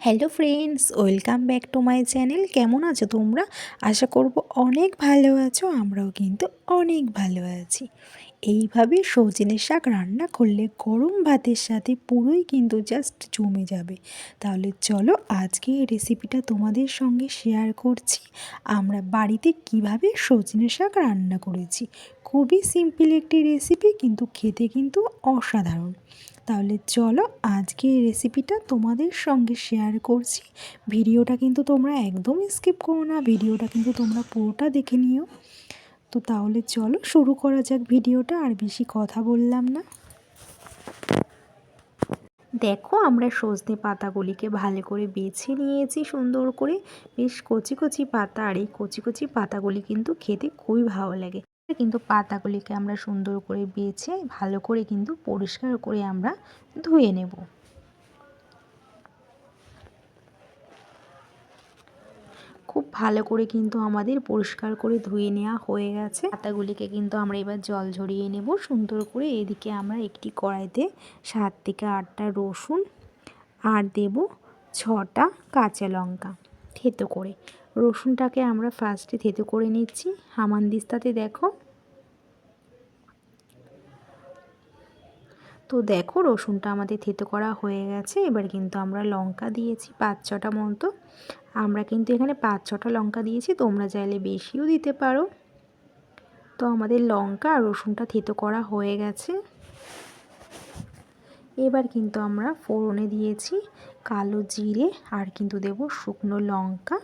Hello friends, welcome back to my channel. কেমন আছো তোমরা? আশা করব অনেক ভালো আছো, আমরাও কিন্তু অনেক ভালো আছি। এইভাবে সজনে শাক রান্না করলে গরম ভাতের সাথে পুরোই কিন্তু জাস্ট জমে যাবে। তাহলে চলো আজকে এই রেসিপিটা তোমাদের সঙ্গে শেয়ার করছি। আমরা বাড়িতে কীভাবে সজনে শাক রান্না করেছি? খুবই সিম্পল একটি রেসিপি কিন্তু খেতে কিন্তু অসাধারণ। তাহলে চলো আজকে এই রেসিপিটা তোমাদের সঙ্গে শেয়ার করছি। ভিডিওটা কিন্তু তোমরা একদম স্কিপ করো না, ভিডিওটা কিন্তু তোমরা পুরোটা দেখে নিও। তো তাহলে চলো শুরু করা যাক ভিডিওটা, আর বেশি কথা বললাম না। দেখো আমরা সজনে পাতাগুলিকে ভালো করে বেছে নিয়েছি, সুন্দর করে। বেশ কচি কচি পাতা, আর এই কচি কচি পাতাগুলি কিন্তু খেতে খুবই ভালো লাগে। কিন্তু পাতাগুলিকে আমরা সুন্দর করে বেছে, ভালো করে কিন্তু পরিষ্কার করে আমরা ধুয়ে নেব। খুব ভালো করে কিন্তু আমাদের পরিষ্কার করে ধুয়ে নেওয়া হয়ে গেছে। পাতাগুলিকে কিন্তু আমরা এবার জল ঝরিয়ে নেব। সুন্দর করে এদিকে আমরা একটি কড়াইতে সাত থেকে আটটা রসুন আর দেব ছটা কাঁচা লঙ্কা থেতো করে। রসুনটাকে আমরা ফার্স্টে থেতো করে নিচ্ছি। হামানদিস্তাতে দেখো তো দেখো রসুনটা আমাদের থেতো করা হয়ে গেছে। এবার কিন্তু আমরা লঙ্কা দিয়েছি পাঁচ ছটা মতো। আমরা কিন্তু এখানে পাঁচ ছটা লঙ্কা দিয়েছি, তোমরা চাইলে বেশিও দিতে পারো। তো আমাদের লঙ্কা আর রসুনটা থেতো করা হয়ে গেছে। এবার কিন্তু আমরা ফোড়নে দিয়েছি কালো জিরে আর কিন্তু দেব শুকনো লঙ্কা।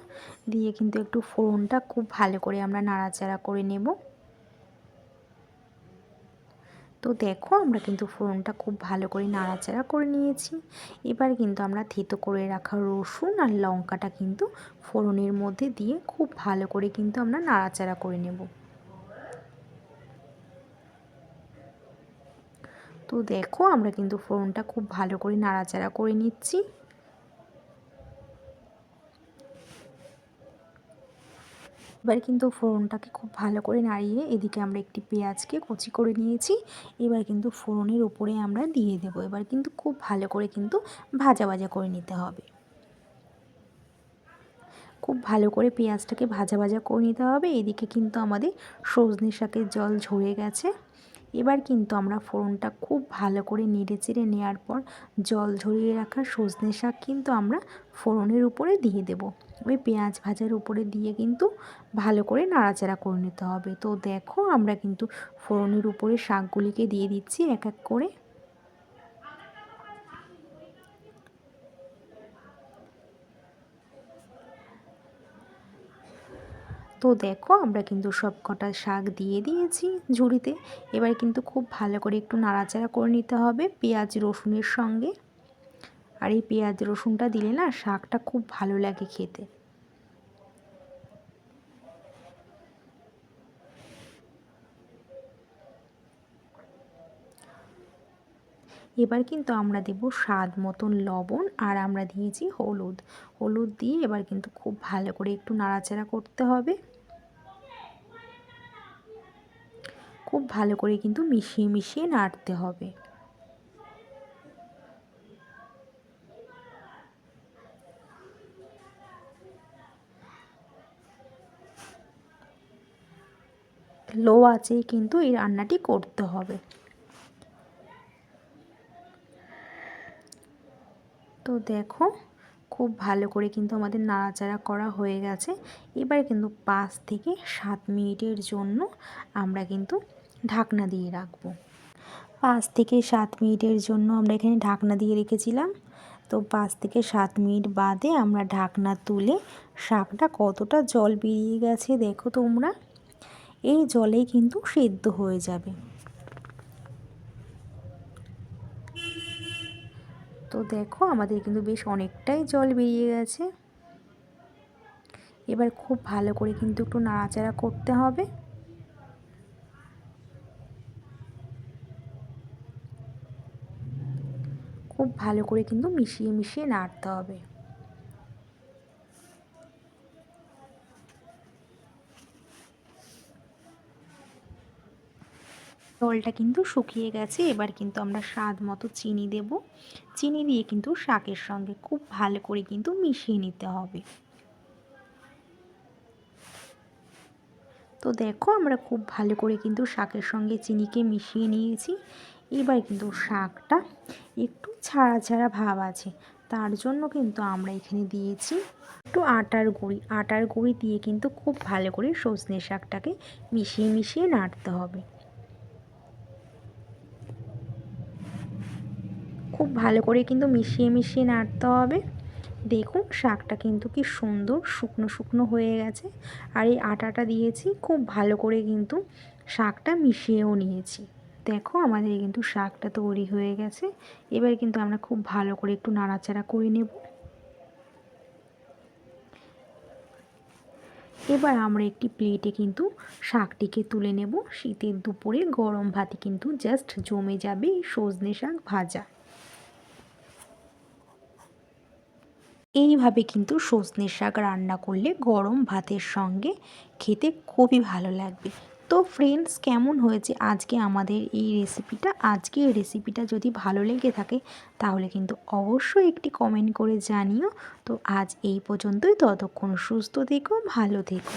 দিয়ে কিন্তু একটু ফোড়নটা খুব ভালো করে আমরা নাড়াচাড়া করে নেব। তো দেখো আমরা কিন্তু ফোড়নটা খুব ভালো করে নাড়াচাড়া করে নিয়েছি। এবার কিন্তু আমরা থেতো করে রাখা রসুন আর লঙ্কাটা কিন্তু ফোড়নের মধ্যে দিয়ে খুব ভালো করে কিন্তু আমরা নাড়াচাড়া করে নেব। তো দেখো আমরা কিন্তু ফোড়নটা খুব ভালো করে নাড়াচাড়া করে নিচ্ছি। এবার কিন্তু ফোড়নটাকে খুব ভালো করে নাড়িয়ে এদিকে আমরা একটি পেঁয়াজকে কুচি করে নিয়েছি। এবার কিন্তু ফোড়নের ওপরে আমরা দিয়ে দেব। এবার কিন্তু খুব ভালো করে কিন্তু ভাজা ভাজা করে নিতে হবে। খুব ভালো করে পেঁয়াজটাকে ভাজা ভাজা করে নিতে হবে। এদিকে কিন্তু আমাদের সজনে শাকের জল ঝরে গেছে। এবার কিন্তু আমরা ফোড়নটা খুব ভালো করে নেড়ে চেড়ে নেওয়ার পর জল ঝরিয়ে রাখা সজনে শাক কিন্তু আমরা ফোড়নের উপরে দিয়ে দেব। ওই পেঁয়াজ ভাজার উপরে দিয়ে কিন্তু ভালো করে নাড়াচাড়া করে নিতে হবে। তো দেখো আমরা কিন্তু ফোড়নের উপরে শাকগুলিকে দিয়ে দিচ্ছি এক এক করে। তো দেখো, আমরা কিন্তু সব কটা শাক দিয়ে দিয়েছি ঝুড়িতে। এবার কিন্তু খুব ভালো করে একটু নাড়াচাড়া করে নিতে হবে পেঁয়াজ, রসুনের সঙ্গে। আর এই পেঁয়াজ, রসুনটা দিলে না শাকটা খুব ভালো লাগে খেতে। এবার কিন্তু আমরা দেব স্বাদ মতন লবণ আর আমরা দিয়েছি হলুদ। হলুদ দিয়ে এবার কিন্তু খুব ভালো করে একটু নাড়াচাড়া করতে হবে। খুব ভালো করে কিন্তু মিশিয়ে মিশিয়ে নাড়তে হবে। লো আছেই কিন্তু এই রান্নাটি করতে হবে। তো দেখো, খুব ভালো করে কিন্তু আমাদের নাড়াচাড়া করা হয়ে গেছে। এবার কিন্তু পাঁচ থেকে সাত মিনিটের জন্য আমরা কিন্তু ঢাকনা দিয়ে রাখব। পাঁচ থেকে সাত মিনিটের জন্য আমরা এখানে ঢাকনা দিয়ে রেখেছিলাম। তো পাঁচ থেকে সাত মিনিট বাদে আমরা ঢাকনা তুলে শাকটা কতটা জল বেরিয়ে গেছে দেখো তোমরা। এই জলেই কিন্তু সেদ্ধ হয়ে যাবে। তো দেখো আমাদের কিন্তু বেশ অনেকটাই জল বেরিয়ে গেছে। এবার খুব ভালো করে কিন্তু একটু নাড়াচাড়া করতে হবে। খুব ভালো করে কিন্তু মিশিয়ে মিশিয়ে নাড়তে হবে। জলটা কিন্তু শুকিয়ে গেছে, এবার কিন্তু আমরা স্বাদ মতো চিনি দেব। চিনি দিয়ে কিন্তু শাকের সঙ্গে খুব ভালো করে কিন্তু মিশিয়ে নিতে হবে। তো দেখো আমরা খুব ভালো করে কিন্তু শাকের সঙ্গে চিনিকে মিশিয়ে নিয়েছি। এবার কিন্তু শাকটা একটু ছাড়া ছাড়া ভাব আছে, তার জন্য কিন্তু আমরা এখানে দিয়েছি একটু আটার গুঁড়ি। আটার গুঁড়ি দিয়ে কিন্তু খুব ভালো করে সজনে শাকটাকে মিশিয়ে মিশিয়ে নাড়তে হবে। খুব ভালো করে কিন্তু মিশিয়ে মিশিয়ে নাড়তে হবে। দেখুন, শাকটা কিন্তু কি সুন্দর, শুকনো শুকনো হয়ে গেছে। আর এই আটাটা দিয়েছি, খুব ভালো করে কিন্তু শাকটা মিশিয়েও নিয়েছি। দেখো, আমাদের কিন্তু শাকটা তৈরি হয়ে গেছে। এবার কিন্তু আমরা খুব ভালো করে একটু নাড়াচাড়া করে নেব। এবার আমরা একটি প্লেটে কিন্তু শাকটিকে তুলে নেব। শীতের দুপুরে গরম ভাতে কিন্তু জাস্ট জমে যাবে এই সজনে শাক ভাজা। এইভাবে কিন্তু সজনে শাক রান্না করলে গরম ভাতের সঙ্গে খেতে খুবই ভালো লাগবে। তো ফ্রেন্ডস কেমন হয়েছে আজকে আমাদের এই রেসিপিটা আজকে এই রেসিপিটা যদি ভালো লেগে থাকে, তাহলে কিন্তু অবশ্যই একটি কমেন্ট করে জানিও। তো আজ এই পর্যন্তই। ততক্ষণ সুস্থ থেকো, ভালো থেকো।